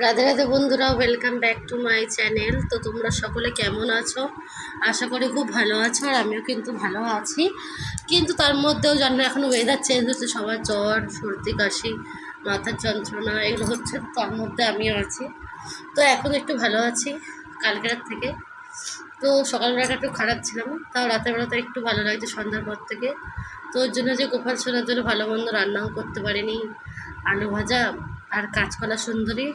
রাধে রাধে বন্ধুরা welcome back to my channel তো তোমরা সকলে কেমন আছো? আশা করি খুব ভালো আছো আর আমিও কিন্তু ভালো আছি। কিন্তু তার মধ্যেও জানো, এখন ওয়েদার চেঞ্জ হচ্ছে, সবার জ্বর, সর্দি, কাশি, মাথার যন্ত্রণা, এগুলো হচ্ছে তার মধ্যে আমিও আছি। তো এখন একটু ভালো আছি কালকের থেকে। তো সকালবেলাটা একটু খারাপ ছিলাম, তাও রাতের বেলাতে একটু ভালো লাগছে সন্ধ্যার পর থেকে। তো ওর জন্য যে গোপাল সোনার জন্য ভালো মন্দ রান্নাও করতে পারিনি। আলু ভাজা আর কাঁচকলা সুন্দরী।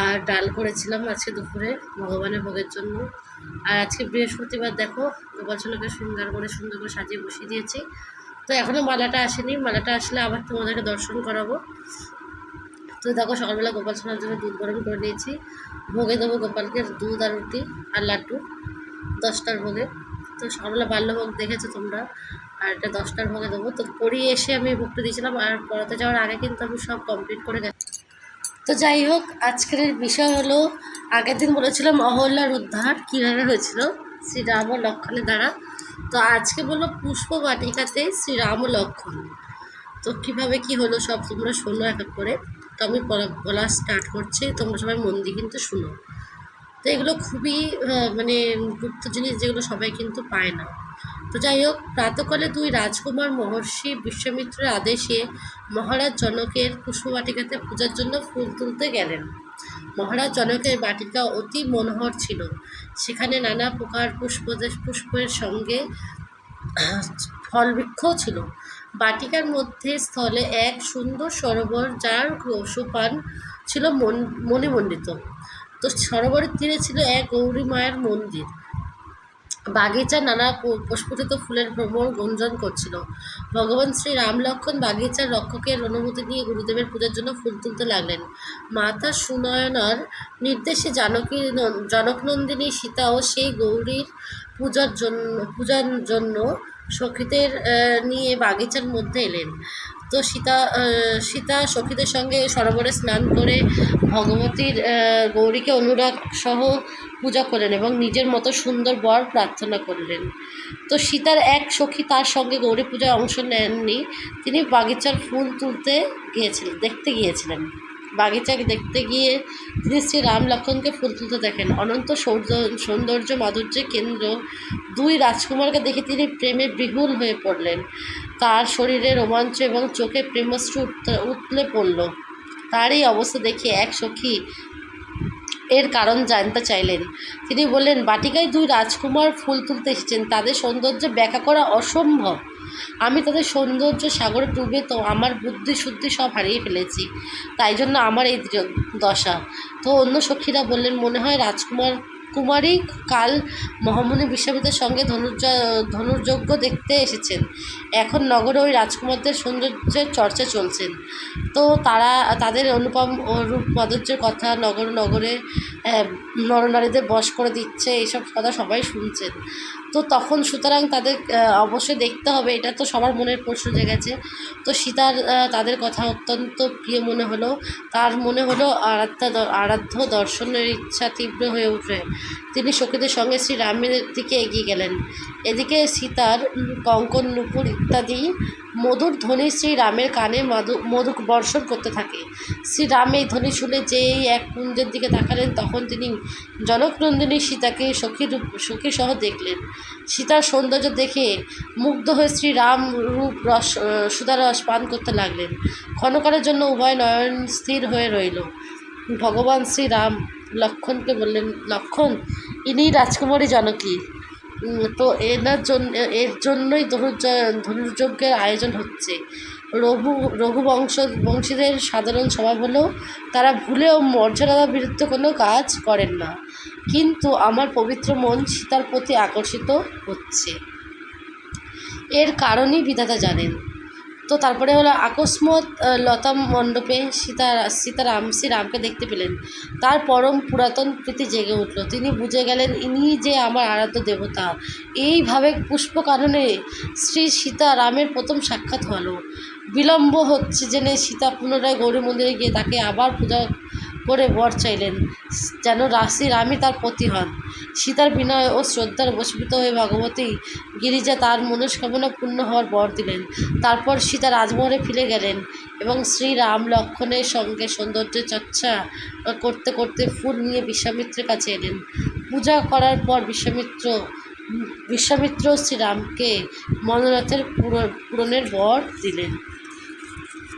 আর ডাল করেছিলাম আজকে দুপুরে ভগবানের ভোগের জন্য। আর আজকে বৃহস্পতিবার দেখো গোপাল সোনাকে সুন্দর করে সুন্দর করে সাজিয়ে বসিয়ে দিয়েছি। তো এখনও মালাটা আসেনি। মালাটা আসলে আবার তোমাদেরকে দর্শন করাবো। তো দেখো, সকালবেলা গোপাল সোনার জন্য দুধ গরম করে নিয়েছি। ভোগে দেবো গোপালকে দুধ আর রুটি আর লাড্ডু, দশটার ভোগে। তো সকালবেলা বাল্যভোগ দেখেছ তোমরা? আর এটা দশটার ভোগে দেবো। তো পড়িয়ে এসে আমি ভোগটা দিয়েছিলাম। আর পড়াতে যাওয়ার আগে কিন্তু আমি সব কমপ্লিট করে গেছি। তো যাই হোক, আজকের বিষয় হলো, আগের দিন বলেছিলাম অহল্যার উদ্ধার, কীভাবে হয়েছিল? শ্রীরাম ও লক্ষণের দ্বারা। তো আজকে বলল পুষ্প বাটিকাতে শ্রীরাম ও লক্ষণ। তো কীভাবে কি হলো সব তোমরা শোনো এক এক করে। তো আমি বলা বলা স্টার্ট করছি, তোমরা সবাই মন দিয়ে কিন্তু শুনো। তো এগুলো খুবই মানে গুপ্ত জিনিস যেগুলো সবাই কিন্তু পায় না। তো যাই হোক, প্রাতকালে দুই রাজকুমার মহর্ষি বিশ্বমিত্রের আদেশে মহারাজ জনকের পুষ্পবাটিকাতে পূজার জন্য ফুল তুলতে গেলেন। মহারাজ জনকের বাটিকা অতি মনোহর ছিল। সেখানে নানা প্রকার পুষ্প পুষ্পের সঙ্গে ফল ফলবৃক্ষও ছিল। বাটিকার মধ্যে স্থলে এক সুন্দর সরোবর যার সোপান ছিল মন, মণিমণ্ডিত। তো সরোবরের তীরে ছিল এক গৌরী মায়ের মন্দির। বাগিচা নানা পুষ্পিত ফুলের ভ্রমণ গুঞ্জন করছিল। ভগবান শ্রী রাম লক্ষণ বাগিচার রক্ষকের অনুমতি নিয়ে গুরুদেবের পূজার জন্য ফুল তুলতে লাগলেন। মাতা সুনয়নার নির্দেশে জানকী জনকনন্দিনী সীতা ও সেই গৌরীর পূজার জন্য পূজার জন্য সখীদের নিয়ে বাগিচার মধ্যে এলেন। তো সীতা সীতা সখীদের সঙ্গে সরোবরে স্নান করে ভগবতীর গৌরীকে অনুরাগ সহ পূজা করলেন এবং নিজের মতো সুন্দর বর প্রার্থনা করলেন। তো সীতার এক সখী তার সঙ্গে গৌরী পূজায় অংশ নেননি। তিনি বাগিচার ফুল তুলতে গিয়েছিলেন, দেখতে গিয়েছিলেন। বাগিচাকে দেখতে গিয়ে তিনি শ্রী রাম লক্ষণকে ফুল তুলতে দেখেন। অনন্ত সৌন্দর্য মাধুর্যের কেন্দ্র দুই রাজকুমারকে দেখে তিনি প্রেমে বিহুল হয়ে পড়লেন। তার শরীরে রোমাঞ্চ এবং চোখে প্রেমশ্রু উতলে পড়ল। তার এই অবস্থা দেখে এক সখী এর কারণ জানতে চাইলেন। তিনি বললেন, বাটিকায় দুই রাজকুমার ফুল তুলতে এসেছেন। তাদের সৌন্দর্য ব্যাখ্যা করা অসম্ভব। আমি তাদের সৌন্দর্য সাগরে ডুবে তো আমার বুদ্ধি শুদ্ধি সব হারিয়ে ফেলেছি। তাই জন্য আমার এই দশা। তো অন্য সখীরা বললেন, মনে হয় রাজকুমার কুমারী কাল মহামণি বিশ্ববিদ্যালয়ের সঙ্গে ধনুর্য, ধনুর্যজ্ঞ দেখতে এসেছেন। এখন নগরে ওই রাজকুমারদের সৌন্দর্যের চর্চা চলছেন তো তারা, তাদের অনুপম রূপ মাধুর্যের কথা নগর, নগরে নরনারীদের বশ করে দিচ্ছে, এইসব কথা সবাই শুনছেন। তো তখন সুতরাং তাদের অবশ্যই দেখতে হবে, এটা তো সবার মনের প্রশ্ন জেগেছে তো সীতার তাদের কথা অত্যন্ত প্রিয় মনে হলো। তার মনে হলো আরাধ্য আরাধ্য দর্শনের ইচ্ছা তীব্র হয়ে উঠে। তিনি সখীদের সঙ্গে শ্রী রামের দিকে এগিয়ে গেলেন। এদিকে সীতার কঙ্কন নুপুর ইত্যাদি। মধুর ধ্বনি শ্রী রামের কানে মধু মধু বর্ষণ করতে থাকে। শ্রীরাম এই ধ্বনি শুনে যেই এক কুঞ্জের দিকে তাকালেন তখন তিনি জনকনন্দিনী সীতাকে সখী রূপ সখী সহ দেখলেন। সীতার সৌন্দর্য দেখে মুগ্ধ হয়ে শ্রীরাম রূপ রস আহ, সুধারস পান করতে লাগলেন। ক্ষণকালের জন্য উভয় নয়ন স্থির হয়ে রইল। ভগবান শ্রীরাম লক্ষণকে বললেন লক্ষণ ইনি রাজকুমারী জানকী। তো এনার জন্য এর জন্যই ধনুর্য, ধনুর্যজ্ঞের আয়োজন হচ্ছে। রঘু, রঘুবংশ, বংশীদের সাধারণ স্বভাব হলেও তারা ভুলেও মর্যাদা বিরুদ্ধে কোনো কাজ করেন না। কিন্তু আমার পবিত্র মন সীতার প্রতি আকর্ষিত হচ্ছে। এর কারণই বিধাতা জানেন। তো তারপরে হলো আকস্মত লতা মণ্ডপে সীতা, সীতারাম, শ্রীরামকে দেখতে পেলেন। তার পরম পুরাতন প্রীতি জেগে উঠল। তিনি বুঝে গেলেন, ইনি যে আমার আরাধ্য দেবতা। এইভাবে পুষ্প কারণে শ্রী সীতারামের প্রথম সাক্ষাৎ হলো। বিলম্ব হচ্ছে জেনে সীতা পুনরায় গৌরী মন্দিরে গিয়ে তাকে আবার পূজা করে বর চাইলেন, যেন রাশি রামই তার পতি হন সীতার বিনয় ও শ্রদ্ধার বশীভূত হয়ে ভগবতী গিরিজা তার মনস্কামনা পূর্ণ হওয়ার বর দিলেন। তারপর সীতা রাজমহলে ফিরে গেলেন এবং শ্রীরাম লক্ষণের সঙ্গে সৌন্দর্য চর্চা করতে করতে ফুল নিয়ে বিশ্বামিত্রের কাছে এলেন। পূজা করার পর বিশ্বামিত্র বিশ্বামিত্র শ্রীরামকে মনোরথের পূরণ পূরণের বর দিলেন।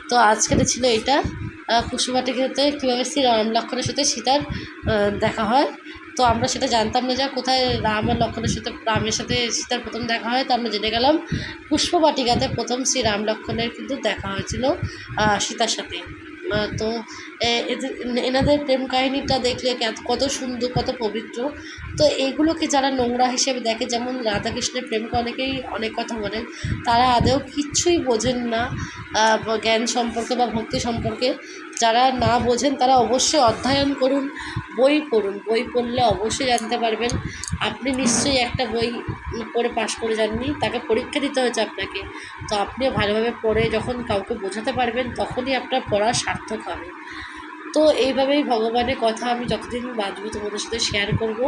তো আজকের ছিল এটা কুসুমাটিতে কীভাবে শ্রী রাম লক্ষণের সাথে সীতার দেখা হয়। তো আমরা সেটা জানতাম না যা কোথায় রাম আর লক্ষণের সাথে, রামের সাথে সীতার প্রথম দেখা হয়, তো আমরা জেনে গেলাম পুষ্পবাটিকাতে প্রথম শ্রী রাম লক্ষণের কিন্তু দেখা হয়েছিল সীতার সাথে। তো এদের, এনাদের প্রেম কাহিনীটা দেখলে কত সুন্দর, কত পবিত্র। তো এইগুলোকে যারা নোংরা হিসেবে দেখে, যেমন রাধাকৃষ্ণের প্রেমকে অনেকেই অনেক কথা বলেন, তারা আদেও কিচ্ছুই বোঝেন না জ্ঞান সম্পর্কে বা ভক্তি সম্পর্কে। যারা না বোঝেন, তারা অবশ্যই অধ্যয়ন করুন, বই পড়ুন। বই পড়লে অবশ্যই জানতে পারবেন। আপনি নিশ্চয়ই একটা বই পড়ে পাশ করে যাননি, তাকে পরীক্ষা দিতে হয়েছে আপনাকে। তো আপনিও ভালোভাবে পড়ে যখন কাউকে বোঝাতে পারবেন, তখনই আপনার পড়া সার্থক হবে। তো এইভাবেই ভগবানের কথা আমি যতদিন বাঁচবো তোমাদের সাথে শেয়ার করব।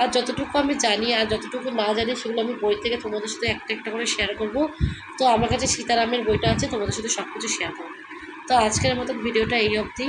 আর যতটুকু আমি জানি আর যতটুকু না জানি সেগুলো আমি বই থেকে তোমাদের সাথে একটা একটা করে শেয়ার করব। তো আমার কাছে সীতারামের বইটা আছে, তোমাদের সাথে সব কিছু শেয়ার করব। তো আজকের মতো ভিডিওটা এই অবধি।